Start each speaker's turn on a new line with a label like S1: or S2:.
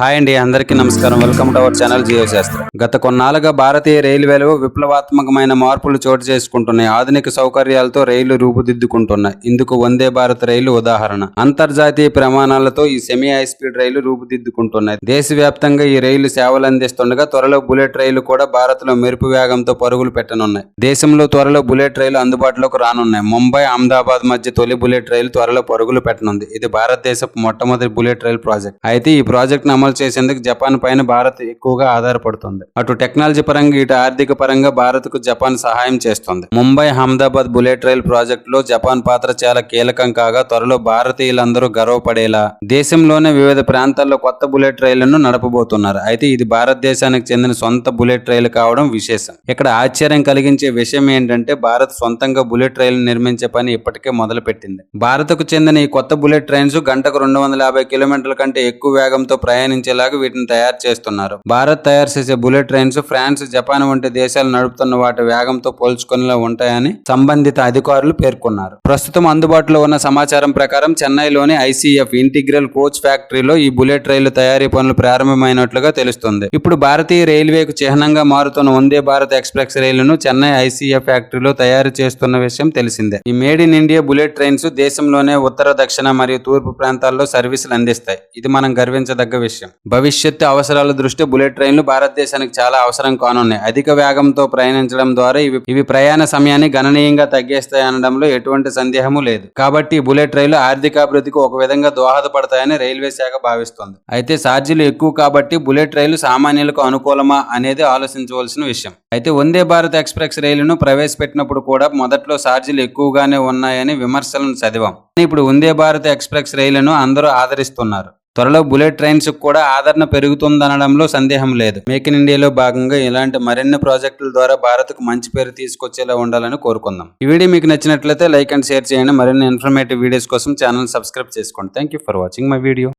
S1: Hi అండి అందరికీ నమస్కారం. Welcome to our channel Geo Shastra. గత కొన్నాళ్ళుగా భారతీయ రైల్వేలో విప్లవాత్మకమైన మార్పులు చోటు చేసుకుంటున్నాయి. ఆధునిక సౌకర్యాలతో రైళ్ళు రూపుదిద్దుకుంటున్నాయి. ఇందుకు వందే భారత్ రైలు ఉదాహరణ. అంతర్జాతీయ ప్రమాణాలతో ఈ సెమీ హై స్పీడ్ రైలు రూపుదిద్దుకుంటున్నాయి. దేశవ్యాప్తంగా ఈ రైలు సేవలు అందిస్తుండగా త్వరలో బుల్లెట్ రైలు కూడా భారత్లో మెరుపు వేగంతో పరుగులు పెట్టనున్నాయి. దేశంలో త్వరలో బుల్లెట్ రైలు అందుబాటులోకి రానున్నాయి. ముంబై అహ్మదాబాద్ మధ్య తొలి బుల్లెట్ రైలు త్వరలో పరుగులు పెట్టనుంది. ఇది భారతదేశపు మొట్టమొదటి బుల్లెట్ రైలు ప్రాజెక్ట్. అయితే ఈ ప్రాజెక్ట్ అమలు చేసేందుకు జపాన్ పైన భారత్ ఎక్కువగా ఆధారపడుతుంది. అటు టెక్నాలజీ పరంగా ఇటు ఆర్థిక పరంగా భారత్కు జపాన్ సహాయం చేస్తుంది. ముంబై అహ్మదాబాద్ బుల్లెట్ రైల్ ప్రాజెక్ట్లో జపాన్ పాత్ర చాలా కీలకం కాగా త్వరలో భారతీయులందరూ గర్వపడేలా దేశంలోనే వివిధ ప్రాంతాల్లో కొత్త బుల్లెట్ రైళ్ళను నడపబోతున్నారు. అయితే ఇది భారతదేశానికి చెందిన సొంత బుల్లెట్ రైలు కావడం విశేషం. ఇక్కడ ఆశ్చర్యం కలిగించే విషయం ఏంటంటే భారత్ సొంతంగా బుల్లెట్ రైలు నిర్మించే పని ఇప్పటికే మొదలుపెట్టింది. భారత్కు చెందిన ఈ కొత్త బుల్లెట్ ట్రైన్స్ గంటకు రెండు వందల యాభై కిలోమీటర్ల కంటే ఎక్కువ వేగంతో ప్రయాణించేలాగా వీటిని తయారు చేస్తున్నారు. భారత్ తయారు చేసే బుల్లెట్ ట్రైన్స్ ఫ్రాన్స్ జపాన్ వంటి దేశాలు నడుపుతున్న వాటి వేగంతో పోల్చుకునేలా ఉంటాయని సంబంధిత అధికారులు పేర్కొన్నారు. ప్రస్తుతం అందుబాటులో ఉన్న సమాచారం ప్రకారం చెన్నైలోని ఐసీఎఫ్ ఇంటిగ్రల్ కోచ్ ఫ్యాక్టరీలో ఈ బుల్లెట్ రైలు తయారీ పనులు ప్రారంభమైనట్లుగా తెలుస్తుంది. ఇప్పుడు భారతీయ రైల్వేకు చిహ్నంగా మారుతున్న వందే భారత్ ఎక్స్ప్రెస్ రైలును చెన్నై ఐసీఎఫ్ ఫ్యాక్టరీలో తయారు చేస్తున్న విషయం తెలిసిందే. ఈ made in India bullet trains దేశంలోనే ఉత్తర దక్షిణ మరియు తూర్పు ప్రాంతాల్లో సర్వీసులు అందిస్తాయి. ఇది మనం గర్వించదగ్గ విషయం. భవిష్యత్తు అవసరాల దృష్ట్యా బుల్లెట్ ట్రైన్లు భారతదేశానికి చాలా అవసరం కానున్నాయి. అధిక వేగంతో ప్రయాణించడం ద్వారా ఇవి ఇవి ప్రయాణ సమయాన్ని గణనీయంగా తగ్గిస్తాయి అనడంలో ఎటువంటి సందేహము లేదు. కాబట్టి బుల్లెట్ రైలు ఆర్థికాభివృద్ధికి ఒక విధంగా దోహదపడతాయని రైల్వే శాఖ భావిస్తోంది. అయితే ఛార్జీలు ఎక్కువ కాబట్టి బుల్లెట్ రైలు సామాన్యులకు అనుకూలమా అనేది ఆలోచించవలసిన విషయం. అయితే వందే భారత్ ఎక్స్ప్రెస్ రైలును ప్రవేశపెట్టినప్పుడు కూడా మొదట్లో ఛార్జీలు ఎక్కువగానే ఉన్నాయని విమర్శలను చదివాం. కానీ ఇప్పుడు వందే భారత్ ఎక్స్ప్రెస్ రైలును అందరూ ఆదరిస్తున్నారు. త్వరలో బుల్లెట్ ట్రైన్స్ కూడా ఆదరణ పెరుగుతుందనడంలో సందేహం లేదు. మేక్ ఇన్ ఇండియాలో భాగంగా ఇలాంటి మరిన్ని ప్రాజెక్టుల ద్వారా భారత్కు మంచి పేరు తీసుకొచ్చేలా ఉండాలని కోరుకుందాం. ఈ వీడియో మీకు నచ్చినట్లయితే లైక్ అండ్ షేర్ చేయండి. మరిన్ని ఇన్ఫర్మేటివ్ వీడియోస్ కోసం ఛానల్ సబ్స్క్రైబ్ చేసుకోండి. Thank you for watching my video.